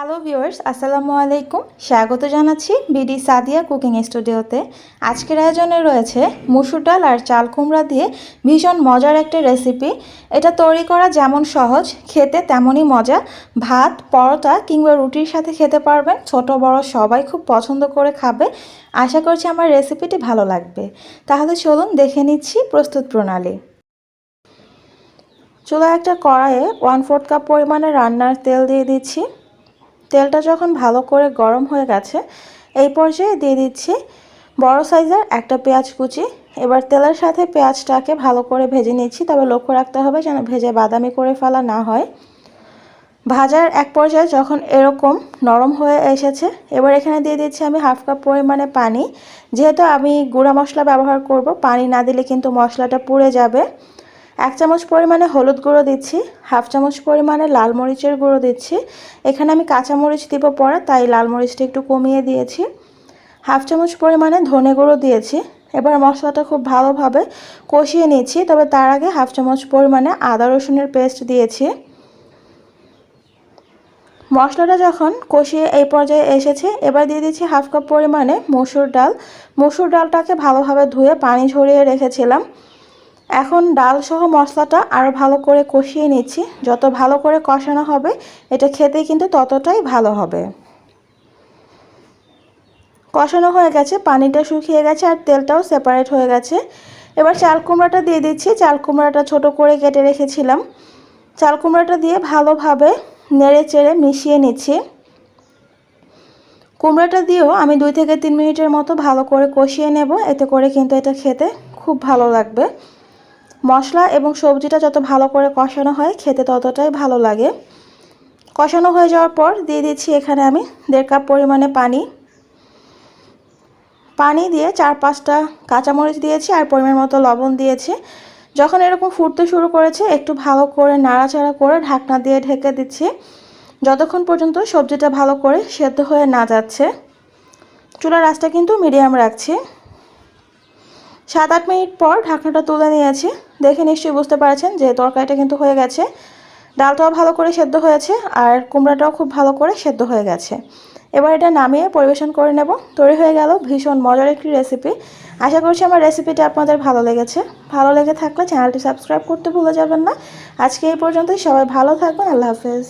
Hello viewers আসসালামু আলাইকুম। স্বাগত জানাচ্ছি বিডি সাদিয়া কুকিং স্টুডিওতে। আজকের আয়োজনে রয়েছে মুসুর ডাল আর চাল কুমড়া দিয়ে ভীষণ মজার একটা রেসিপি এটা তৈরি করা যেমন সহজ, খেতে তেমনই মজা। ভাত, পরোটা কিংবা রুটির সাথে খেতে পারবেন। ছোট, বড় সবাই খুব পছন্দ করে খাবে। আশা করছি আমার রেসিপিটি ভালো লাগবে। তাহলে চলুন দেখে নিচ্ছি প্রস্তুত প্রণালী। চুলা একটা কড়াইয়ে ওয়ান ফোর্থ কাপ পরিমাণে রান্নার তেল দিয়ে দিচ্ছি। তেলটা যখন ভালো করে গরম হয়ে গেছে, এই পর্যায়ে দিয়ে দিচ্ছি বড় সাইজের একটা পেঁয়াজ কুচি। এবার তেলের সাথে পেঁয়াজটাকে ভালো করে ভেজে নিচ্ছি, তবে লক্ষ্য রাখতে হবে যেন ভেজে বাদামি করে ফেলা না হয়। ভাজার এক পর্যায়ে যখন এরকম নরম হয়ে এসেছে, এবার এখানে দিয়ে দিচ্ছি আমি হাফ কাপ পরিমাণে পানি। যেহেতু আমি গুঁড়া মশলা ব্যবহার করব, পানি না দিলে কিন্তু মশলাটা পুড়ে যাবে। এক চামচ পরিমাণে হলুদ গুঁড়ো দিচ্ছি, হাফ চামচ পরিমাণে লাল মরিচের গুঁড়ো দিচ্ছি। এখানে আমি কাঁচা মরিচ দিব পরে, তাই লাল মরিচটা একটু কমিয়ে দিয়েছি। হাফ চামচ পরিমাণে ধনে গুঁড়ো দিয়েছি। এবার মশলাটা খুব ভালোভাবে কষিয়ে নিয়েছি তবে তার আগে হাফ চামচ পরিমাণে আদা রসুনের পেস্ট দিয়েছি। মশলাটা যখন কষিয়ে এই পর্যায়ে এসেছে, এবার দিয়ে দিচ্ছি হাফ কাপ পরিমাণে মসুর ডাল। মসুর ডালটাকে ভালোভাবে ধুয়ে পানি ঝরিয়ে রেখেছিলাম। এখন ডাল সহ মশলাটা আরও ভালো করে কষিয়ে নিচ্ছি। যত ভালো করে কষানো হবে, এটা খেতে কিন্তু ততটাই ভালো হবে। কষানো হয়ে গেছে, পানিটা শুকিয়ে গেছে আর তেলটাও সেপারেট হয়ে গেছে। এবার চাল কুমড়াটা দিয়ে দিচ্ছি। চাল কুমড়াটা ছোটো করে কেটে রেখেছিলাম। চাল কুমড়াটা দিয়ে ভালোভাবে নেড়ে চেড়ে মিশিয়ে নিচ্ছি। কুমড়াটা দিয়েও আমি দুই থেকে তিন মিনিটের মতো ভালো করে কষিয়ে নেব। এতে করে কিন্তু এটা খেতে খুব ভালো লাগবে। মশলা এবং সবজিটা যত ভালো করে কষানো হয়, খেতে ততটাই ভালো লাগে। কষানো হয়ে যাওয়ার পর দিয়ে দিচ্ছি এখানে আমি দেড় কাপ পরিমাণে পানি। পানি দিয়ে চার পাঁচটা কাঁচামরিচ দিয়েছি আর পরিমাণ মতো লবণ দিয়েছি। যখন এরকম ফুটতে শুরু করেছে, একটু ভালো করে নাড়াচাড়া করে ঢাকনা দিয়ে ঢেকে দিচ্ছি। যতক্ষণ পর্যন্ত সবজিটা ভালো করে সেদ্ধ হয়ে না যাচ্ছে, চুলার আঁচটা কিন্তু মিডিয়াম রাখছি। সাত আট মিনিট পর ঢাকনাটা তুলে নিয়েছি দেখে নিশ্চয়ই বুঝতে পারছেন যে তরকারিটা কিন্তু হয়ে গেছে। ডালটাও ভালো করে সেদ্ধ হয়েছে আর কুমড়াটাও খুব ভালো করে সেদ্ধ হয়ে গেছে। এবার এটা নামিয়ে পরিবেশন করে নেব। তৈরি হয়ে গেল ভীষণ মজার একটি রেসিপি আশা করছি আমার রেসিপিটি আপনাদের ভালো লেগেছে। ভালো লেগে থাকলে চ্যানেলটি সাবস্ক্রাইব করতে ভুলে যাবেন না। আজকে এই পর্যন্তই। সবাই ভালো থাকবেন। আল্লাহ হাফেজ।